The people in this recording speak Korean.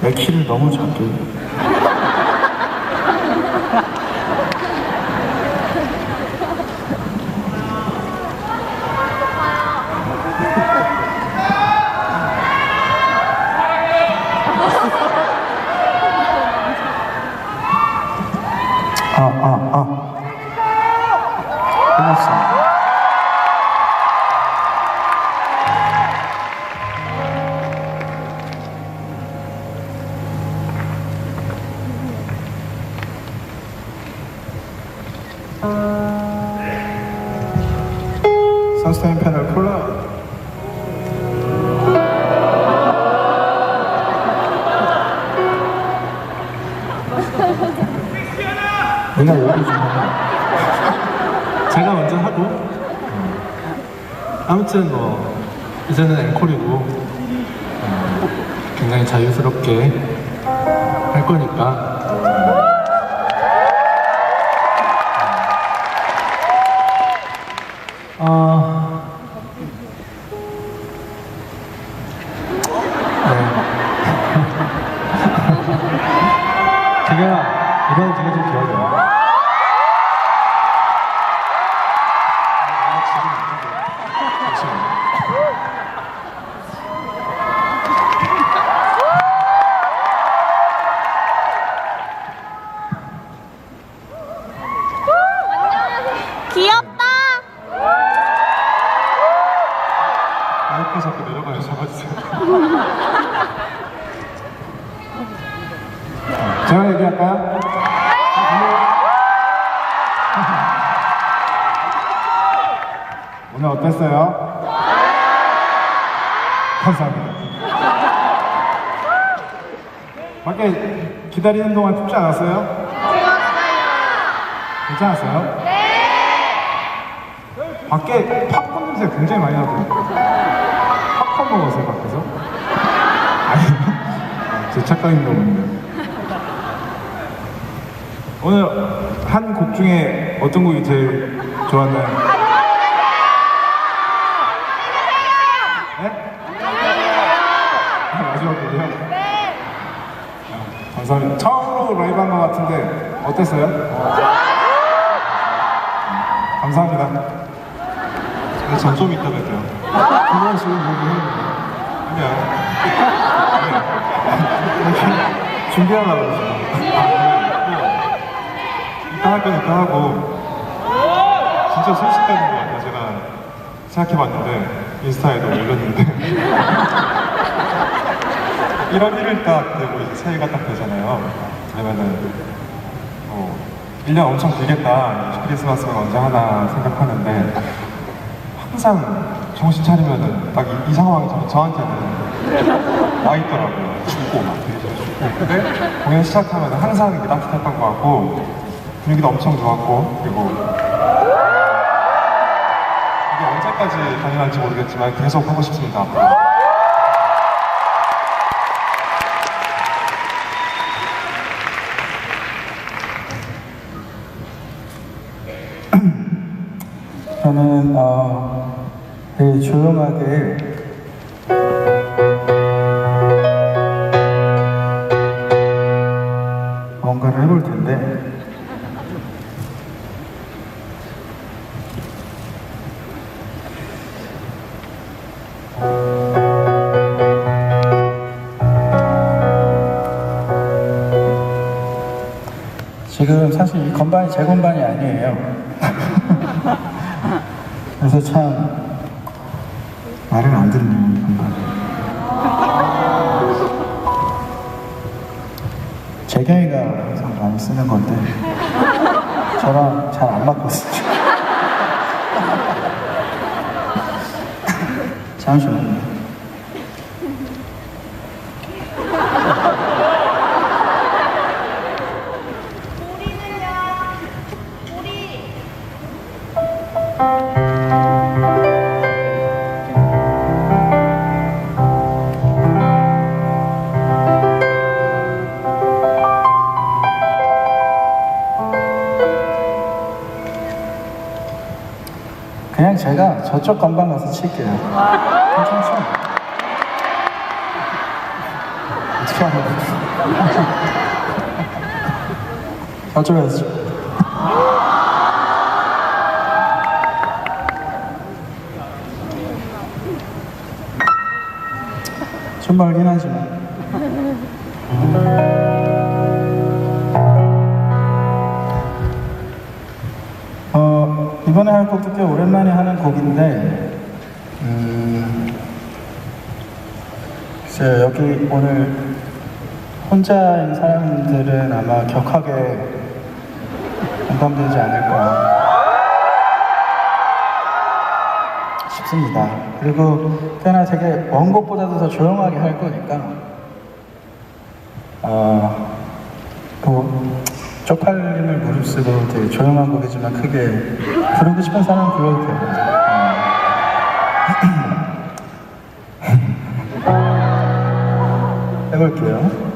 내 키를 너무 작게. 아, 아, 아. 끝났어. 선스테인 패널 콜라. 내가 얘기 좀 해. 제가 먼저 하고 아무튼 뭐 이제는 앵콜이고 음, 굉장히 자유스럽게 할 거니까 귀엽다. 자꾸 내려가요 잡아주세요 제가 얘기할까요? 오늘 어땠어요? 감사합니다. 밖에 기다리는 동안 춥지 않았어요? 괜찮았어요? 네! 밖에 팝콘 냄새 굉장히 많이 나더라고요. 팝콘 먹었어요, 밖에서? 아니요. 제 착각인가 본데. 오늘 한 곡 중에 어떤 곡이 제일 좋았나요? 네? 아, 마지막 곡이요? 네. 감사합니다. 처음으로 라이브 한 것 같은데 어땠어요? 감사합니다. 전좀 있다가 돼요 그건 지금 뭐고 아니야 이렇게 준비하려고 그러죠. 이따 할 건 이따 하고 진짜 솔직한 것 같아요 제가 생각해봤는데 인스타에도 올렸는데 1월 1일 딱 되고 이제 새해가 딱 되잖아요. 그러면은 뭐 1년 엄청 길겠다. 크리스마스가 언제 하나 생각하는데 항상 정신 차리면은 딱 이 상황이 저- 저한테는 와 있더라고요. 춥고 막 되게 춥고. 근데 공연 시작하면 항상 이게 따뜻했던 것 같고 분위기도 엄청 좋았고 그리고 이게 언제까지 가능할지 모르겠지만 계속 하고 싶습니다 저는 어, 되게 조용하게 뭔가를 해볼 텐데 지금 사실 이 건반이 제 건반이 아니에요. 그래서 참 말을 안 듣는 건가. 재경이가 참 많이 쓰는 건데 저랑 잘 안 맞거든요. 잠시만요. 오리는요. 오리. 제가 저쪽 건방 가서 칠게요. 괜찮죠? 어떻게 하는? 저쪽에 가서 칠게요. 좀 멀긴 하지만 어, 이번에 할 곡도 꽤 오랜만에 하는 곡인데 음, 글쎄요 여기 오늘 혼자인 사람들은 아마 격하게 공감되지 않을까 싶습니다. 그리고 꽤나 되게 원곡보다도 더 조용하게 할 거니까 어, 그 쪽팔림을 무릅쓰고 되게 조용한 곡이지만 크게 부르고 싶은 사람 불러도 돼요. 어. 해볼게요.